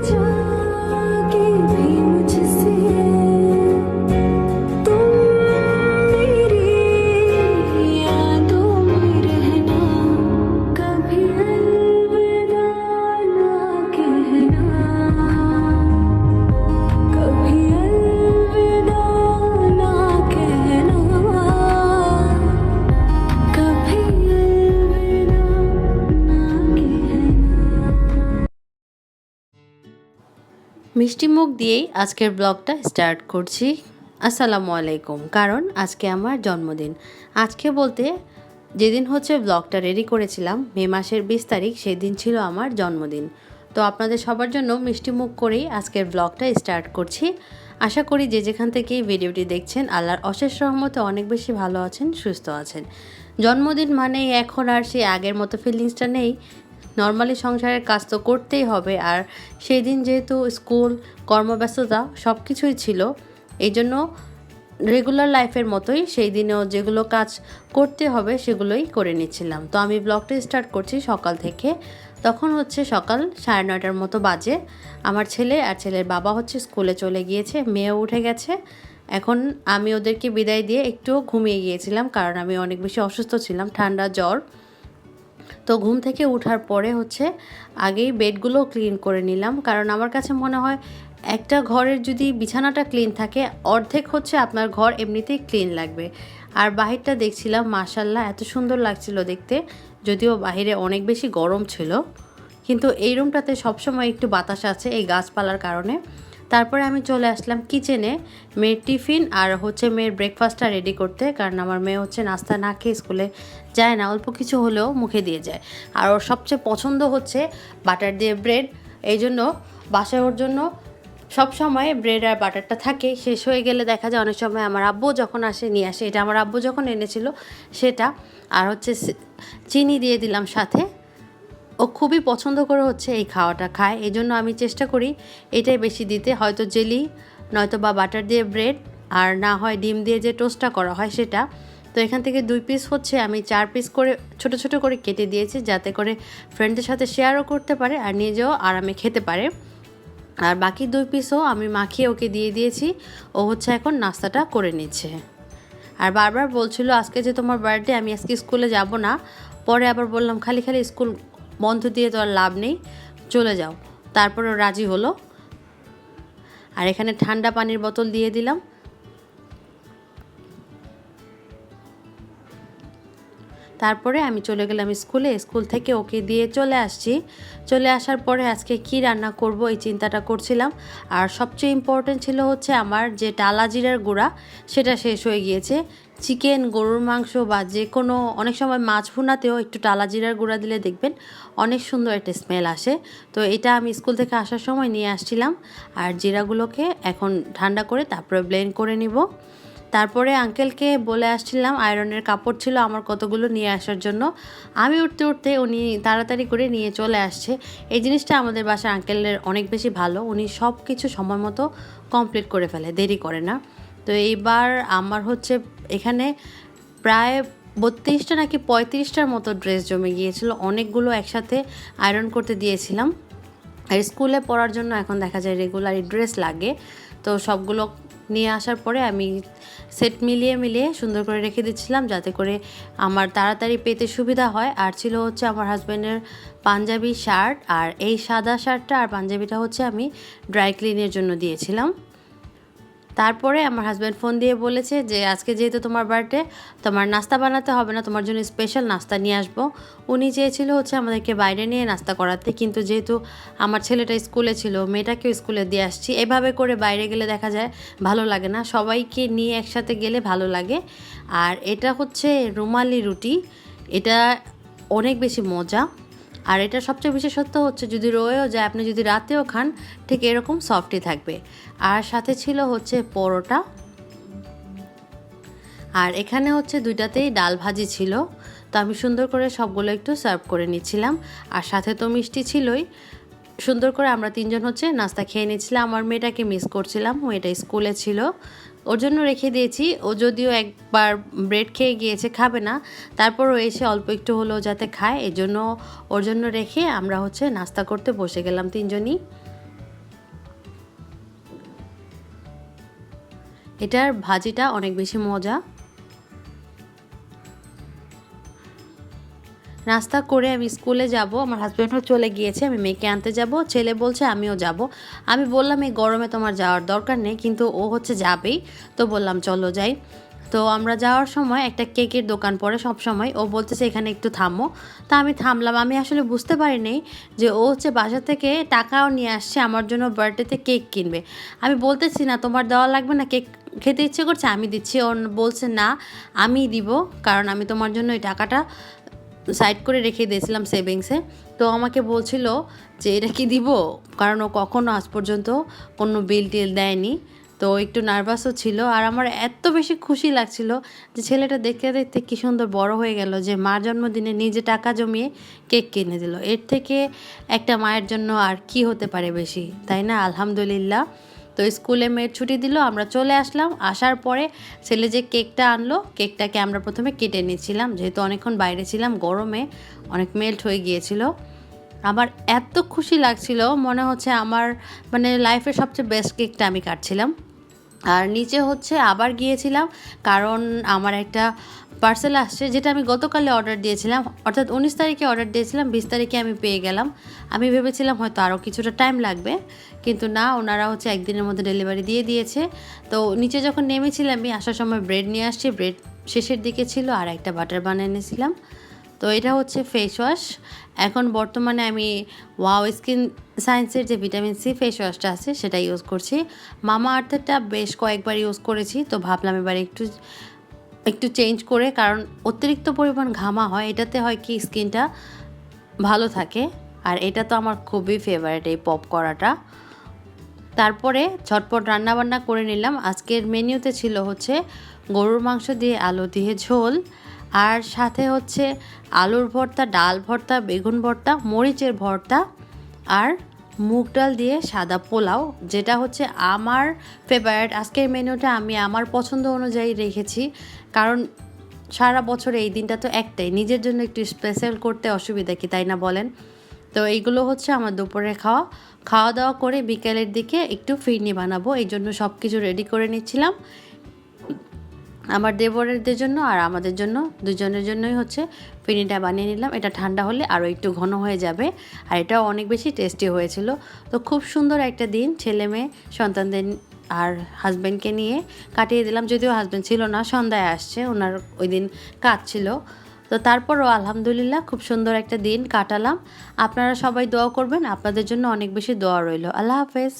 就 মিষ্টি মুখ দিয়েই আজকের ব্লগটা স্টার্ট করছি। আসসালামু আলাইকুম। কারণ আজকে আমার জন্মদিন। আজকে বলতে যেদিন হচ্ছে ব্লগটা রেডি করেছিলাম, মে মাসের বিশ তারিখ সেই দিন ছিল আমার জন্মদিন। তো আপনাদের সবার জন্য মিষ্টি মুখ করেই আজকের ব্লগটা স্টার্ট করছি। আশা করি যে যেখান থেকে ভিডিওটি দেখছেন, আল্লাহর অশেষ রহমতে অনেক বেশি ভালো আছেন, সুস্থ আছেন। জন্মদিন মানে এখন আর সেই আগের মতো ফিলিংসটা নেই নর্মালি সংসারের কাজ তো করতেই হবে। আর সেই দিন যেহেতু স্কুল, কর্মব্যস্ততা সব কিছুই ছিল, এই জন্য রেগুলার লাইফের মতোই সেই দিনেও যেগুলো কাজ করতে হবে সেগুলোই করে নিচ্ছিলাম। তো আমি ব্লগটা স্টার্ট করছি সকাল থেকে। তখন হচ্ছে সকাল সাড়ে নয়টার মতো বাজে। আমার ছেলে আর ছেলের বাবা হচ্ছে স্কুলে চলে গিয়েছে, মেয়েও উঠে গেছে। এখন আমি ওদেরকে বিদায় দিয়ে একটু ঘুমিয়ে গিয়েছিলাম, কারণ আমি অনেক বেশি অসুস্থ ছিলাম, ঠান্ডা জ্বর। তো ঘুম থেকে ওঠার পরে হচ্ছে আগেই বেডগুলো ক্লিন করে নিলাম। কারণ আমার কাছে মনে হয় একটা ঘরের যদি বিছানাটা ক্লিন থাকে, অর্ধেক হচ্ছে আপনার ঘর এমনিতেই ক্লিন লাগবে। আর বাহিরটা দেখছিলাম মাশাল্লাহ এত সুন্দর লাগছিল দেখতে। যদিও বাহিরে অনেক বেশি গরম ছিল। কিন্তু এই রুমটাতে সবসময় একটু বাতাস আছে এই গাছপালার কারণে। তারপরে আমি চলে আসলাম কিচেনে মেয়ের টিফিন আর হচ্ছে মেয়ের ব্রেকফাস্টটা রেডি করতে, কারণ আমার মেয়ে হচ্ছে নাস্তা না খেয়ে স্কুলে যায় না, অল্প কিছু হলেও মুখে দিয়ে যায়। আর ওর সবচেয়ে পছন্দ হচ্ছে বাটার দিয়ে ব্রেড এই জন্য বাসায় ওর জন্য সব সময় ব্রেড আর বাটারটা থাকে। শেষ হয়ে গেলে দেখা যায় অনেক সময় আমার আব্বু যখন আসে, নিয়ে আসে। এটা আমার আব্বু যখন এনেছিল, সেটা আর হচ্ছে চিনি দিয়ে দিলাম সাথে। ও খুবই পছন্দ করে হচ্ছে এই খাওয়াটা খায়। এই জন্য আমি চেষ্টা করি এটাই বেশি দিতে। হয়তো জেলি, নয়তো বা বাটার দিয়ে ব্রেড, আর না হয় ডিম দিয়ে যে টোস্টটা করা হয় সেটা। তো এখান থেকে দুই পিস হচ্ছে, আমি চার পিস করে, ছোট ছোট করে কেটে দিয়েছি যাতে করে ফ্রেন্ডদের সাথে শেয়ারও করতে পারে আর নিজেও আরামে খেতে পারে। আর বাকি দুই পিসও আমি মাখিয়ে ওকে দিয়ে দিয়েছি। ও হচ্ছে এখন নাস্তাটা করে নিচ্ছে। আর বারবার বলছিল, আজকে যে তোমার বার্থডে আমি আজকে স্কুলে যাব না। পরে আবার বললাম, খালি খালি স্কুল বন্ধ দিয়ে তো আর লাভ নেই। চলে যাও। তারপরে রাজি হলো। আর এখানে ঠান্ডা পানির বোতল দিয়ে দিলাম। তারপরে আমি চলে গেলাম স্কুলে। স্কুল থেকে ওকে দিয়ে চলে আসছি। চলে আসার পরে আজকে কি রান্না করব এই চিন্তাটা করছিলাম। আর সবচেয়ে ইম্পর্টেন্ট ছিল হচ্ছে আমার যে টালা জিরার গুঁড়া, সেটা শেষ হয়ে গিয়েছে। চিকেন, গরুর মাংস বা যে কোনো, অনেক সময় মাছ ভুনাতেও একটু টালা জিরার গুঁড়া দিলে দেখবেন অনেক সুন্দর একটা স্মেল আসে। তো এটা আমি স্কুল থেকে আসার সময় নিয়ে আসছিলাম। আর জিরাগুলোকে এখন ঠান্ডা করে তারপরে ব্লেন্ড করে নিব। তারপরে আঙ্কেলকে বলে আসছিলাম আয়রনের কাপড় ছিল আমার কতগুলো নিয়ে আসার জন্য। আমি উঠতে উঠতে উনি তাড়াতাড়ি করে নিয়ে চলে আসছে। এই জিনিসটা আমাদের বাসার আঙ্কেলের অনেক বেশি ভালো। উনি সব কিছু সময় মতো কমপ্লিট করে ফেলে, দেরি করে না। তো এইবার আমার হচ্ছে এখানে প্রায় বত্রিশটা নাকি পঁয়ত্রিশটার মতো ড্রেস জমে গিয়েছিল। অনেকগুলো একসাথে আয়রন করতে দিয়েছিলাম। আর স্কুলে পড়ার জন্য এখন দেখা যায় রেগুলারই ড্রেস লাগে। তো সবগুলো নিয়ে আসার পরে আমি সেট মিলিয়ে মিলিয়ে সুন্দর করে রেখে দিচ্ছিলাম যাতে করে আমার তাড়াতাড়ি পেতে সুবিধা হয়। আর ছিল হচ্ছে আমার হাজব্যান্ডের পাঞ্জাবি শার্ট আর এই সাদা শার্টটা আর পাঞ্জাবিটা হচ্ছে আমি ড্রাই ক্লিনের জন্য দিয়েছিলাম। তারপরে আমার হাজব্যান্ড ফোন দিয়ে বলেছে যে, আজকে যেহেতু তোমার বার্থডে তোমার নাস্তা বানাতে হবে না, তোমার জন্য স্পেশাল নাস্তা নিয়ে আসব। উনি চেয়েছিল হচ্ছে আমাদেরকে বাইরে নিয়ে নাস্তা করাতে, কিন্তু যেহেতু আমার ছেলেটা স্কুলে ছিল, মেয়েটাকেও স্কুলে দিয়ে আসছি, এভাবে করে বাইরে গেলে দেখা যায় ভালো লাগে না। সবাইকে নিয়ে একসাথে গেলে ভালো লাগে। আর এটা হচ্ছে রুমালি রুটি, এটা অনেক বেশি মজা। আর এটা সবচেয়ে বিশেষত্ব হচ্ছে যদি রয়েও যায়, আপনি যদি রাতেও খান, ঠিক এরকম সফটই থাকবে। আর সাথে ছিল হচ্ছে পরোটা। আর এখানে হচ্ছে দুইটাতেই ডাল ভাজি ছিল। তো আমি সুন্দর করে সবগুলো একটু সার্ভ করে নিচ্ছিলাম। আর সাথে তো মিষ্টি ছিলই। সুন্দর করে আমরা তিনজন হচ্ছে নাস্তা খেয়ে নিচ্ছিলাম। আমার মেয়েটাকে মিস করছিলাম। ও এটা স্কুলে ছিল। ওর জন্য রেখে দিয়েছি। ও যদিও একবার ব্রেড খেয়ে গিয়েছে, খাবে না। তারপরও এসে অল্প একটু হলেও যাতে খায় এজন্য ওর জন্য রেখে আমরা হচ্ছে নাস্তা করতে বসে গেলাম তিনজনই। এটার ভাজিটা অনেক বেশি মজা। নাস্তা করে আমি স্কুলে যাব, আমার হাজব্যান্ডও চলে গিয়েছে, আমি মেয়েকে আনতে যাব, ছেলে বলছে আমিও যাব। আমি বললাম, এই গরমে তোমার যাওয়ার দরকার নেই। কিন্তু ও হচ্ছে যাবেই। তো বললাম, চলো যাই। তো আমরা যাওয়ার সময় একটা কেকের দোকান পড়ে সময় ও বলতেছে, এখানে একটু থামো। তা আমি থামলাম। আমি আসলে বুঝতে পারিনি যে ও হচ্ছে বাসা থেকে টাকাও নিয়ে আসছে, আমার জন্য বার্থডেতে কেক কিনবে। আমি বলতেছি, না, তোমার দেওয়া লাগবে না, কেক খেতে ইচ্ছে করছে? আমি দিচ্ছি। ও বলছে, না আমি দিব, কারণ আমি তোমার জন্য এই টাকাটা সাইড করে রেখে দিয়েছিলাম সেভিংসে তো আমাকে বলছিল যে, এটা কি দিব? কারণ ও কখনো আজ পর্যন্ত কোনো বিল টিল দেয়নি। তো একটু নার্ভাসও ছিল। আর আমার এত বেশি খুশি লাগছিল যে, ছেলেটা দেখতে দেখতে কী সুন্দর বড় হয়ে গেল যে মার জন্মদিনে নিজে টাকা জমিয়ে কেক কিনে দিল। এর থেকে একটা মায়ের জন্য আর কি হতে পারে বেশি, তাই না? আলহামদুলিল্লাহ। তো স্কুলে মেয়ের ছুটি দিল, আমরা চলে আসলাম। আসার পরে ছেলে যে কেকটা আনলো, কেকটাকে আমরা প্রথমে কেটে নিয়েছিলাম যেহেতু অনেকক্ষণ বাইরে ছিলাম, গরমে অনেক মেল্ট হয়ে গিয়েছিল। আমার এত খুশি লাগছিল, মনে হচ্ছে আমার মানে লাইফের সবচেয়ে বেস্ট কেকটা আমি কাটছিলাম। আর নিচে হচ্ছে আবার গিয়েছিলাম, কারণ আমার একটা পার্সেল আসছে, যেটা আমি গতকালে অর্ডার দিয়েছিলাম। অর্থাৎ উনিশ তারিখে অর্ডার দিয়েছিলাম, বিশ তারিখে আমি পেয়ে গেলাম। আমি ভেবেছিলাম হয়তো আরও কিছুটা টাইম লাগবে, কিন্তু না, ওনারা হচ্ছে একদিনের মধ্যে ডেলিভারি দিয়ে দিয়েছে। তো নিচে যখন নেমেছিলাম, আমি আসার সময় ব্রেড নিয়ে আসছি। ব্রেড শেষের দিকে ছিল, আর একটা বাটার বানিয়ে এনেছিলাম। তো এটা হচ্ছে ফেস ওয়াশ এখন বর্তমানে আমি ওয়াও স্কিন সায়েন্সের যে ভিটামিন সি ফেস ওয়াশটা আছে, সেটা ইউজ করছি। মামা আর্থেরটা বেশ কয়েকবার ইউজ করেছি, তো ভাবলাম এবার একটু একটু চেঞ্জ করে, কারণ অতিরিক্ত পরিমাণ ঘামা হয়, এটাতে হয় কি স্কিনটা ভালো থাকে। আর এটা তো আমার খুবই ফেভারিট এই পপ করাটা। তারপরে ঝটপট রান্নাবান্না করে নিলাম। আজকের মেনুতে ছিল হচ্ছে গরুর মাংস দিয়ে আলু দিয়ে ঝোল, আর সাথে হচ্ছে আলুর ভর্তা, ডাল ভর্তা, বেগুন ভর্তা, মরিচের ভর্তা, আর মুগ ডাল দিয়ে সাদা পোলাও, যেটা হচ্ছে আমার ফেভারিট আজকের মেনুটা আমি আমার পছন্দ অনুযায়ী রেখেছি, কারণ সারা বছর এই দিনটা তো একটাই, নিজের জন্য একটু স্পেশাল করতে অসুবিধা কি, তাই না বলেন? তো এইগুলো হচ্ছে আমার দুপুরে খাওয়া। খাওয়া দাওয়া করে বিকেলের দিকে একটু ফিরনি বানাবো, এই জন্য সব কিছু রেডি করে নিচ্ছিলাম। আমার দেবরেরদের জন্য আর আমাদের জন্য, দুজনের জন্যই হচ্ছে ফিরনিটা বানিয়ে নিলাম। এটা ঠান্ডা হলে আরও একটু ঘন হয়ে যাবে আর এটাও অনেক বেশি টেস্টি হয়েছিল। তো খুব সুন্দর একটা দিন ছেলে মেয়ে সন্তানদের আর হাজব্যান্ডকে নিয়ে কাটিয়ে দিলাম, যদিও হাজব্যান্ড ছিল না, সন্ধ্যায় আসছে, ওনার ওই দিন কাজ ছিল। তো তারপরও আলহামদুলিল্লাহ খুব সুন্দর একটা দিন কাটালাম। আপনারা সবাই দোয়া করবেন, আপনাদের জন্য অনেক বেশি দোয়া রইল। আল্লাহ হাফেজ।